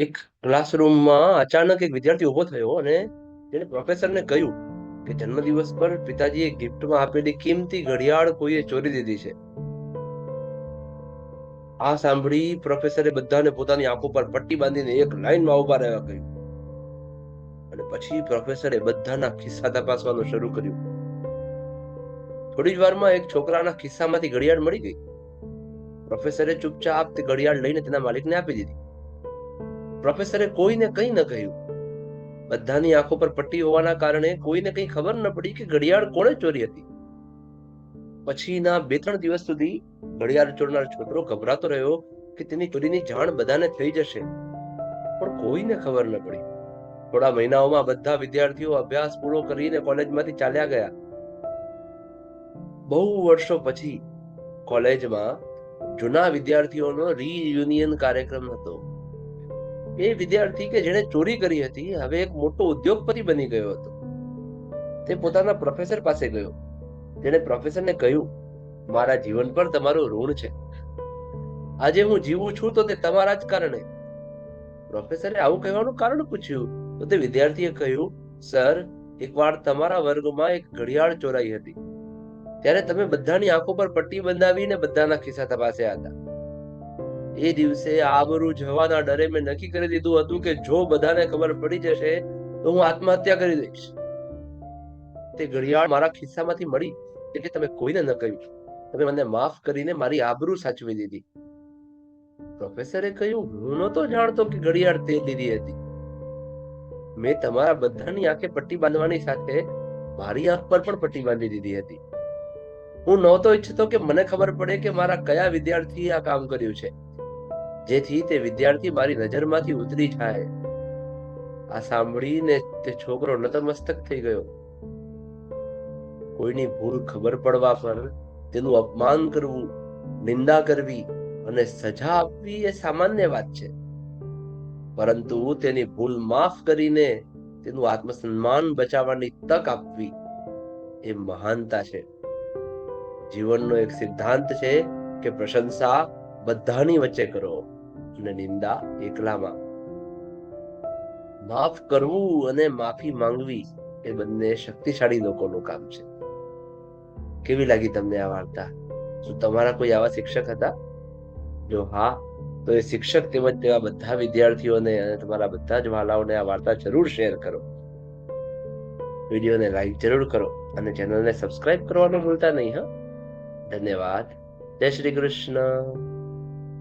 એક ક્લાસરૂમમાં અચાનક એક વિદ્યાર્થી ઊભો થયો અને તેણે પ્રોફેસરને કહ્યું કે જન્મદિવસ પર પિતાજીએ ગિફ્ટમાં આપેલી કિંમતી ઘડિયાળ કોઈએ ચોરી દીધી છે. આ સાંભળી પ્રોફેસરે બધાને પોતાની આંખો પર પટ્ટી બાંધીને એક લાઈનમાં ઊભા રહેવા કહ્યું. અને પછી પ્રોફેસરે બધાના ખિસ્સા તપાસવાનું શરૂ કર્યું. થોડી જ વારમાં એક છોકરાના ખિસ્સામાંથી ઘડિયાળ મળી ગઈ. પ્રોફેસરે ચૂપચાપ તે ઘડિયાળ લઈને તેના માલિકને આપી દીધી. પ્રોફેસરે કોઈને કંઈ ન કહ્યું. બધાની આંખો પર પટ્ટી હોવાના કારણે કોઈને કંઈ ખબર ન પડી કે ઘડિયાળ કોણે ચોરી હતી. પછીના બે ત્રણ દિવસ સુધી ઘડિયાળ ચોરનાર છોકરો ગભરાતો રહ્યો કે તેની ચોરીની જાણ બધાને થઈ જશે. પણ કોઈને ખબર ન પડી. થોડા મહિનાઓમાં બધા વિદ્યાર્થીઓ અભ્યાસ પૂરો કરીને કોલેજમાંથી ચાલ્યા ગયા. બહુ વર્ષો પછી કોલેજમાં જૂના વિદ્યાર્થીઓનો રીયુનિયન કાર્યક્રમ હતો. એ વિદ્યાર્થી કે જેણે ચોરી કરી હતી, હવે એક મોટો ઉદ્યોગપતિ બની ગયો હતો. તે પોતાના પ્રોફેસર પાસે ગયો. તેણે પ્રોફેસરને કહ્યું, મારા જીવન પર તમારું ઋણ છે. આજે હું જીવું છું તો તે તમારા જ કારણે. પ્રોફેસરે આવું કહેવાનું કારણ પૂછ્યું. તો તે વિદ્યાર્થીએ કહ્યું, સર, એકવાર તમારા વર્ગમાં એક ઘડિયાળ ચોરાઈ હતી. ત્યારે તમે બધાની આંખો પર પટ્ટી બંધાવીને બધાના ખિસ્સા તપાસ્યા હતા. એ દિવસે આબરૂ જવાના ડરે મેં નક્કી કરી દીધું હતું કે જો બધાને ખબર પડી જશે તો હું આત્મહત્યા કરી દઈશ. તે ઘડિયાળ મારા ખિસ્સામાંથી મળી એટલે તમે કોઈને ન કહ્યું. તમે મને માફ કરીને મારી આબરૂ સાચવી દીધી. પ્રોફેસરે કહ્યું, હું નહોતો જાણતો કે ઘડિયાળ તે દીધી હતી. મેં તમારા બધાની આંખે પટ્ટી બાંધવાની સાથે મારી આંખ પર પણ પટ્ટી બાંધી દીધી હતી. હું નહોતો ઈચ્છતો કે મને ખબર પડે કે મારા કયા વિદ્યાર્થીએ આ કામ કર્યું છે. જેથી તે વિદ્યાર્થી મારી નજરમાંથી ઉતરી જાય. આ સાંભળીને તે છોકરો નતમસ્તક થઈ ગયો. કોઈની ભૂલ ખબર પડવા પર તેનું અપમાન કરવું, નિંદા કરવી અને સજા આપવી એ સામાન્ય વાત છે. પરંતુ તેની ભૂલ માફ કરીને તેનું આત્મસન્માન બચાવવાની તક આપવી એ મહાનતા છે. જીવનનો એક સિદ્ધાંત છે કે પ્રશંસા બધાની વચ્ચે કરો અને નિંદા એકલામાં. માફ કરવું અને માફી માંગવી એ બંને શક્તિશાળી લોકોનું કામ છે. કેવી લાગી તમને આ વાર્તા? શું તમારા કોઈ આવા શિક્ષક હતા? જો હા, તો એ શિક્ષક તેમજ તેવા બધા વિદ્યાર્થીઓને અને તમારા બધા જ વાલાઓને આ વાર્તા જરૂર શેર કરો. વિડીયોને લાઈક જરૂર કરો અને ચેનલને સબસ્ક્રાઇબ કરવાનું ભૂલતા નહીં, હા? ધન્યવાદ. જય શ્રી કૃષ્ણ.